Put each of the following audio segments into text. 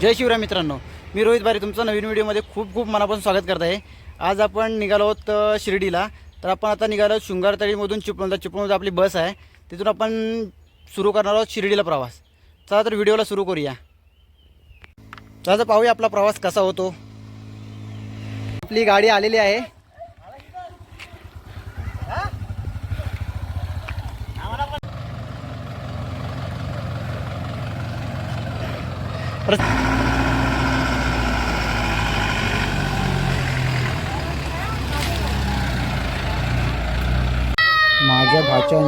जय शिवराय मित्रांनो मी रोहित बारी तुमचं नवीन व्हिडिओमध्ये खूप खूप मनापासून स्वागत करत आहे. आज आपण निघालो आहोत शिर्डीला. तर आपण आता निघालो आहोत शृंगारतळीमधून चिपळूणला. चिपळूणमध्ये आपली बस आहे. तिथून आपण सुरू करणार आहोत शिर्डीला प्रवास. चला तर व्हिडिओला सुरू करूया. चला तर पाहूया आपला प्रवास कसा होतो. आपली गाडी आलेली आहे. प्रस- माझ्या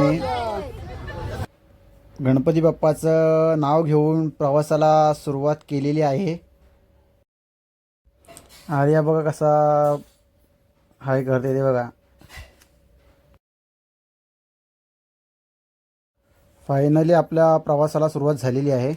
गणपती बाप्पाचं नाव घेऊन प्रवासाला सुरुवात केलेली आहे. आर्या बघा कसा हाय करते ते बघा. फायनली आपल्या प्रवासाला सुरुवात झालेली आहे.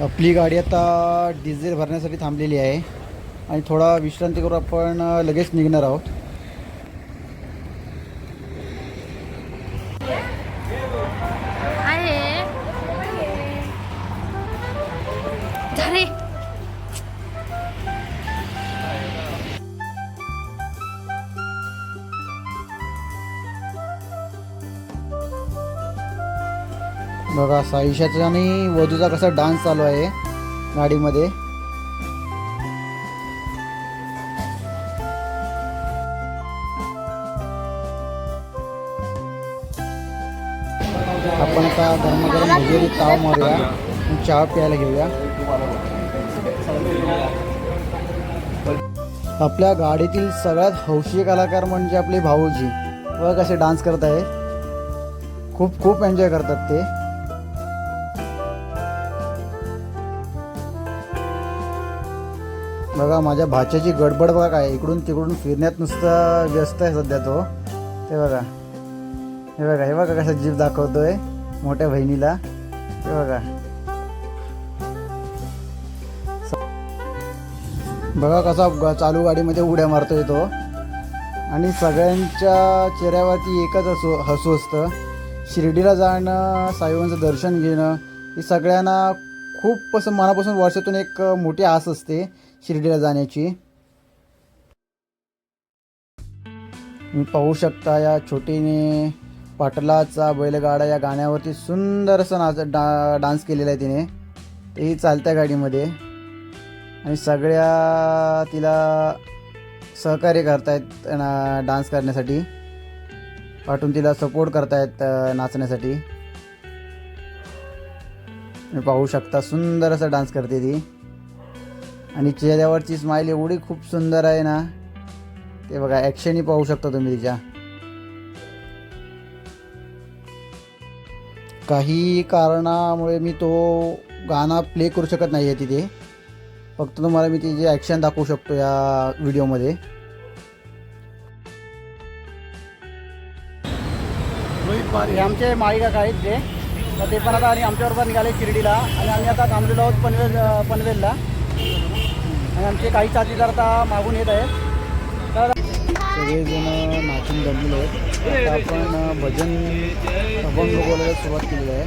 आपली गाडी आता डिझेल भरण्यासाठी थांबलेली आहे. आणि थोडा विश्रांती करून आपण लगेच निघणार आहोत. बघा साईशाचा आणि वधूचा कसा डान्स चालू आहे गाडीमध्ये. आपण आता गरमागरम भजिरी ताव मारूया चहा प्यायला घेऊया. आपल्या गाडीतील सगळ्यात हौशी कलाकार म्हणजे आपले भाऊजी. व कसे डान्स करत आहे खूप खूप एन्जॉय करतात ते. बघा माझ्या भाच्याची गडबड बघा काय इकडून तिकडून फिरण्यात नुसतं व्यस्त आहे सध्या तो. ते बघा. हे बघा हे बघा कसा जीव दाखवतोय मोठ्या बहिणीला. ते बघा. बघा कसा ग- चालू गाडीमध्ये उड्या मारतोय तो. आणि सगळ्यांच्या चेहऱ्यावरती एकच हसू हसू असतं. शिर्डीला जाणं साईबाबांचं दर्शन घेणं ही सगळ्यांना खूप असं मनापासून वर्षातून एक मोठी आस असते. शिर्डीला जाण्याची. पाहू शकता या छोटीने पाटलाचा बैलगाडा या गाण्यावरती सुंदर असं नाच डा डान्स केलेला आहे तिने. तेही चालत्या गाडीमध्ये. आणि सगळ्या तिला सहकार्य करतायत ना डान्स करण्यासाठी. पाठवून तिला सपोर्ट करतायत नाचण्यासाठी. पाहू शकता सुंदर असा डान्स करते ती. आणि चेहऱ्यावरची स्माईल एवढी खूप सुंदर आहे ना ते बघा ॲक्शनही पाहू शकता तुम्ही तिच्या. काही कारणामुळे मी तो गाणं प्ले करू शकत नाही आहे तिथे. फक्त तुम्हाला मी तिचे ॲक्शन दाखवू शकतो या व्हिडिओमध्ये हे आमचे माळी आहेत ते. तर ते पण आता आणि आमच्याबरोबर निघाले शिर्डीला. आणि आम्ही आता थांबलेलो आहोत पनवेल पनवेलला. आणि आमचे काही साथीदार आता मागून येत आहेत. सगळेजण नाचून जमलेले आहेत. आता आपण भजन अभंग बोलायला सुरुवात केलेली आहे.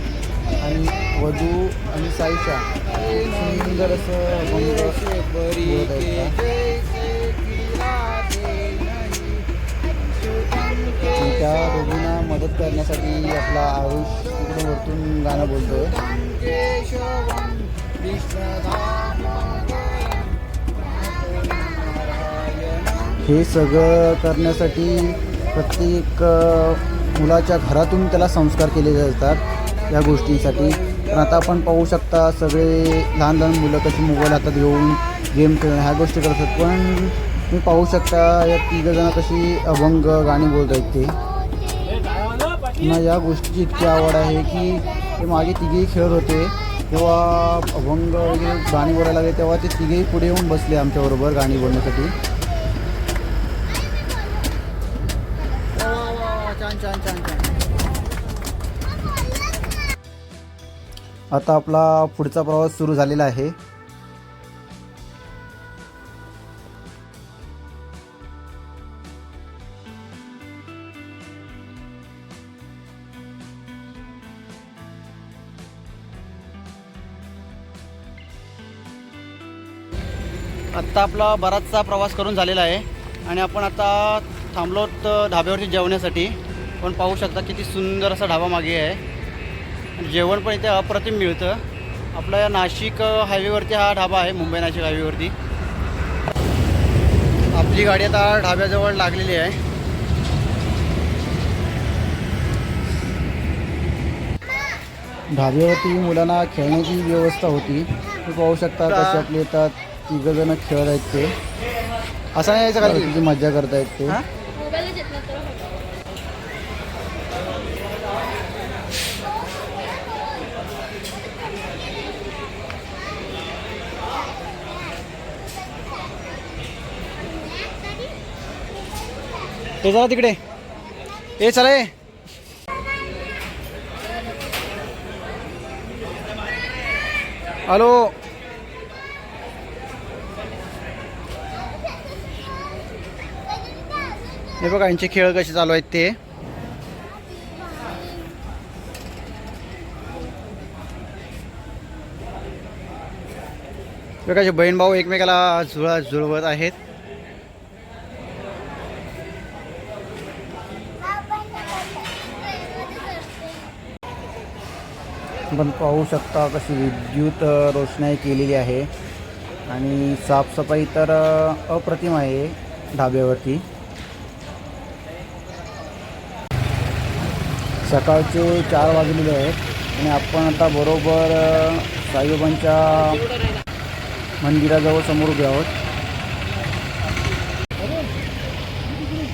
आणि वधू आणि साईशा सुंदर असं अभंग बोलत आहेत त्या दोघींना मदत करण्यासाठी आपला आयुष तिकडे वरतून गाणं बोलतोय. हे सगळं करण्यासाठी प्रत्येक मुलाच्या घरातून त्याला संस्कार केले जातात या गोष्टींसाठी. पण आता आपण पाहू शकता सगळे लहान लहान मुलं कशी मोबाईल हातात घेऊन गेम खेळणं ह्या गोष्टी करतात. पण तुम्ही पाहू शकता या तिघंजणं कशी अभंग गाणी बोलत आहेत ते. त्यांना या गोष्टीची इतकी आवड आहे की ते मागे तिघेही खेळत होते. तेव्हा अभंग वगैरे गाणी बोलायला लागले तेव्हा ते तिघेही पुढे येऊन बसले आमच्याबरोबर गाणी बोलण्यासाठी. आता आपला पुढचा प्रवास सुरू झालेला आहे. आत्ता आपला बराचसा प्रवास करून झालेला आहे आणि आपण आता थांबलो आहोत ढाब्यावरती जेवण्यासाठी. पण पाहू शकता किती सुंदर असा ढाबा मागे आहे. जेवण पण इथे अप्रतिम मिळतं. आपल्या नाशिक हायवेवरती हा ढाबा आहे मुंबई नाशिक हायवेवरती. आपली गाडी आता ढाब्याजवळ लागलेली आहे. ढाब्यावरती मुलांना खेळण्याची व्यवस्था होती. तुम्ही पाहू शकता कसे आपले येतात. तिघ जण खेळत आहेत ते. असं नाही यायचं का मजा करतायत ते. हे जरा तिकडे. ए चला ए. हॅलो. हे बघा यांचे खेळ कसे चालू आहेत ते. बघा बहीण भाऊ एकमेकाला जुळा जुळवत आहेत. आपण पाहू शकता कशी विद्युत रोषणाई केलेली आहे. आणि साफसफाई तर अप्रतिम आहे ढाब्यावरती सकाळचे चार वाजलेले आहेत आणि आपण आता बरोबर साईबाबांच्या मंदिराजवळ समोर उभे आहोत.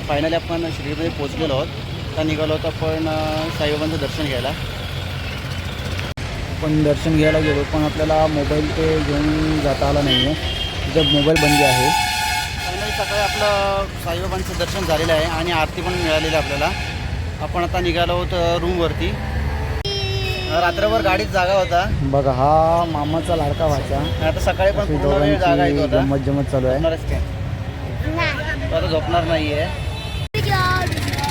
फायनली आपण शिर्डीमध्ये पोहोचलेलो आहोत. आता निघालो होतो आपण साईबाबांचं दर्शन घ्यायला. आपण दर्शन घ्यायला गेलो पण आपल्याला मोबाईल ते घेऊन जाता आला नाही आहे तिथं मोबाईल बंदी आहे. फायनली सकाळी आपलं साईबाबांचं दर्शन झालेलं आहे आणि आरती पण मिळालेली आहे आपल्याला. आपण आता निघालो आहोत रूमवरती रात्रभर गाडीत जागा होता. बघा हा मामाचा लाडका भाचा. आता सकाळी पण पूर्ण वेळ जागा येत होता. गंमत जमत चालू आहे. आता झोपणार नाही आहे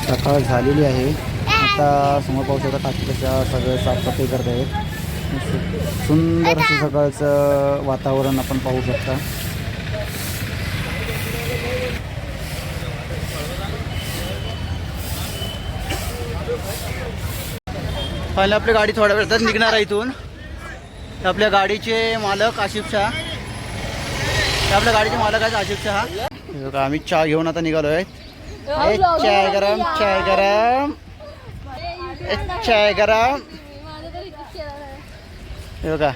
सकाळ झालेली आहे. आता समोर शकता टाकी कशा सगळं साफसफाई करत आहेत सुंदर असं सकाळचं वातावरण आपण पाहू शकता. पहिले आपली गाडी थोड्या वेळात निघणार आहे इथून. आपल्या गाडीचे मालक आशिफ शहा. आपल्या गाडीचे मालक आहेत आशिफ शहा. आम्ही चहा घेऊन आता निघालो आहे. ए, चाय गरम चाय गरम. ए, चाय गरम. हे बघा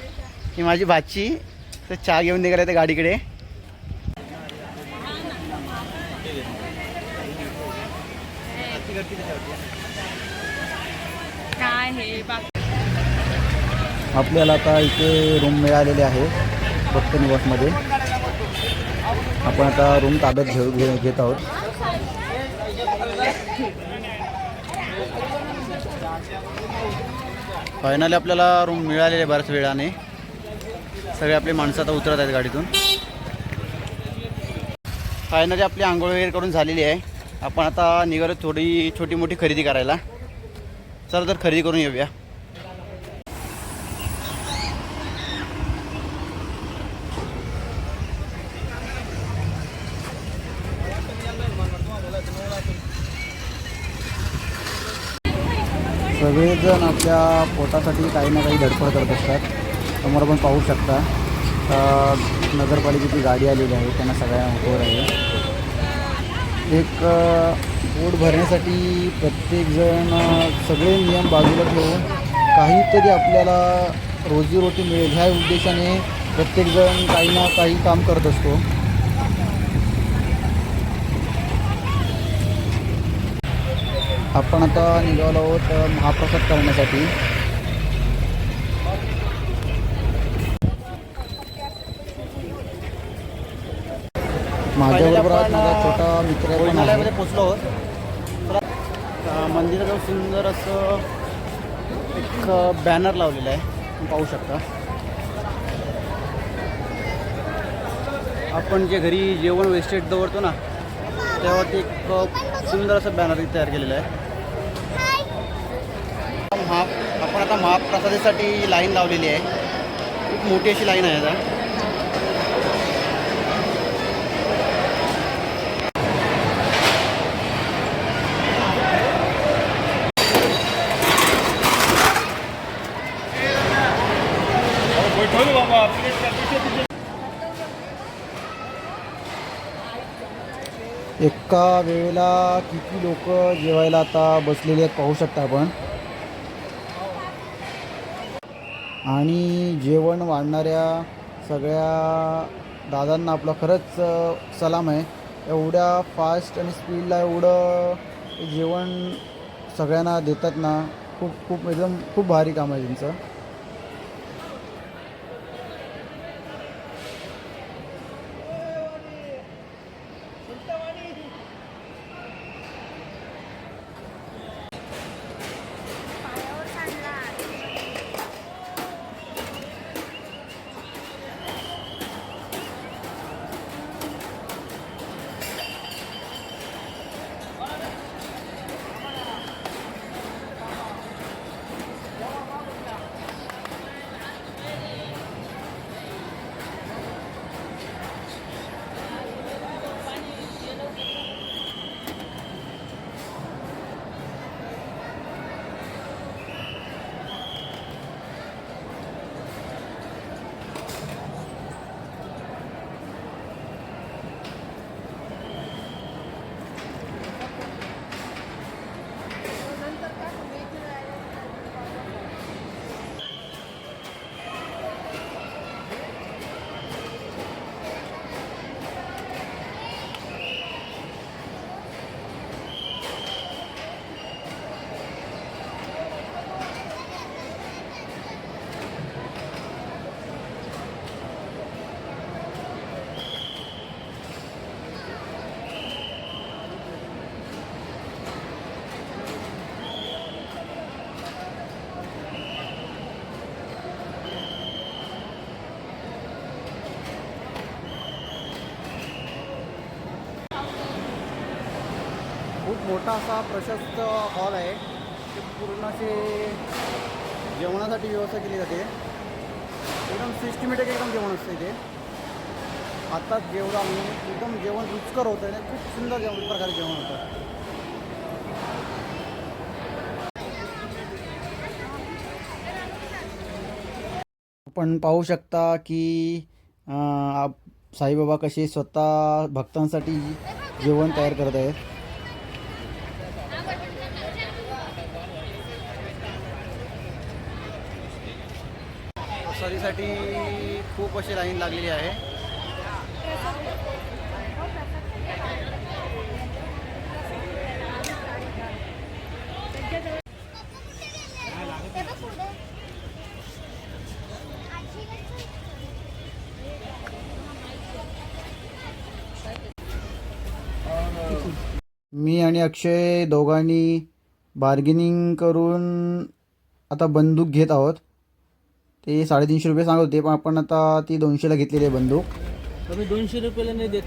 ही माझी भाची. तर चहा घेऊन निघाले त्या गाडीकडे. आपल्याला आता इथे रूम मिळालेले आहे भक्त निवासमध्ये. आपण आता रूम ताब्यात घेऊ घे घेत आहोत. फायनली आपल्याला रूम मिळालेले आहे बऱ्याच वेळाने. सगळे आपले माणसं आता उतरत आहेत गाडीतून. फायनली आपली आंघोळ वगैरे करून झालेली आहे. आपण आता निघालो थोडी छोटी मोठी खरेदी करायला. चला तर खरेदी करून येऊया. सगळेजण आपल्या पोटासाठी काही ना काही धडपड करत असतात. समोर आपण पाहू शकता नगरपालिकेची गाडी आलेली आहे त्यांना सगळ्यांना उभं आहे. एक पोट भरण्यासाठी प्रत्येकजण सगळे नियम बाजूला ठेवून काहीतरी आपल्याला रोजीरोटी मिळेल. ह्या उद्देशाने प्रत्येकजण काही ना काही काम करत असतो. आपण आता निघालो आहोत महाप्रसाद करण्यासाठी. माझ्याबरोबर आज माझा छोटा मित्र पण आहे. पोचलो आहोत. मंदिराजवळ सुंदर असं एक बॅनर लावलेलं आहे. पाहू शकता. आपण जे घरी जेवण वेस्टेज दवरतो ना त्यावरती एक अ, सुंदर असं बॅनर तयार केलेलं आहे. महा आपण आता महाप्रसादासाठी लाईन लावलेली आहे. खूप मोठी अशी लाईन आहे आता. एका वेळेला किती लोक जेवायला आता बसलेले आहेत पाहू शकता आपण? आणि जेवण वाढणाऱ्या सगळ्या दादांना आपला खरंच सलाम आहे. एवढ्या फास्ट आणि स्पीडला एवढं जेवण सगळ्यांना देतात ना खूप खूप एकदम खूप भारी काम आहे त्यांचं मोठा असा प्रशस्त हॉल आहे. ते पूर्ण असे जेवणासाठी व्यवस्था केली जाते. एकदम सिस्टमॅटिक एकदम जेवण असतं इथे आत्ताच जेवढं आम्ही एकदम जेवण रुचकर होतं आणि खूप सुंदर जेवण प्रकारे जेवण होतं. आपण पाहू शकता की आप- साईबाबा कसे स्वतः भक्तांसाठी जेवण तयार करत आहेत. अशी लाईन लागलेली आहे. मी आणि अक्षय दोघांनी बार्गेनिंग करून आता बंदूक घेत आहोत. ते साडेतीनशे रुपये सांगत होते पण आपण आता ती दोनशेला घेतलेली आहे बंदूक. तुम्ही दोनशे रुपयाला नाही देत.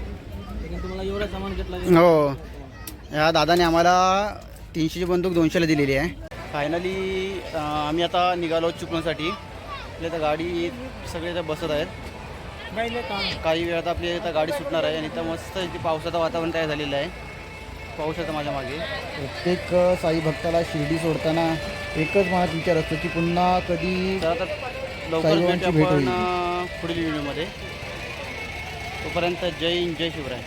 तुम्हाला एवढा सामान घेतला हो. या दादाने आम्हाला तीनशेची बंदूक दोनशेला दिलेली आहे. फायनली आम्ही आता निघालो चिपळूणसाठी आपल्या आता गाडी सगळे इथं बसत आहेत. काही वेळात आपली आता गाडी सुटणार आहे आणि इथं मस्त इथे पावसाचं वातावरण तयार झालेलं आहे. पाऊस आता माझ्या मागे. प्रत्येक साई भक्ताला शिर्डी सोडताना एकच मनात विचार असतो की पुन्हा कधी तर आता लवकर भेटू आपण पुढील व्हिडिओमध्ये. तोपर्यंत जय हिंद जय शिवराय.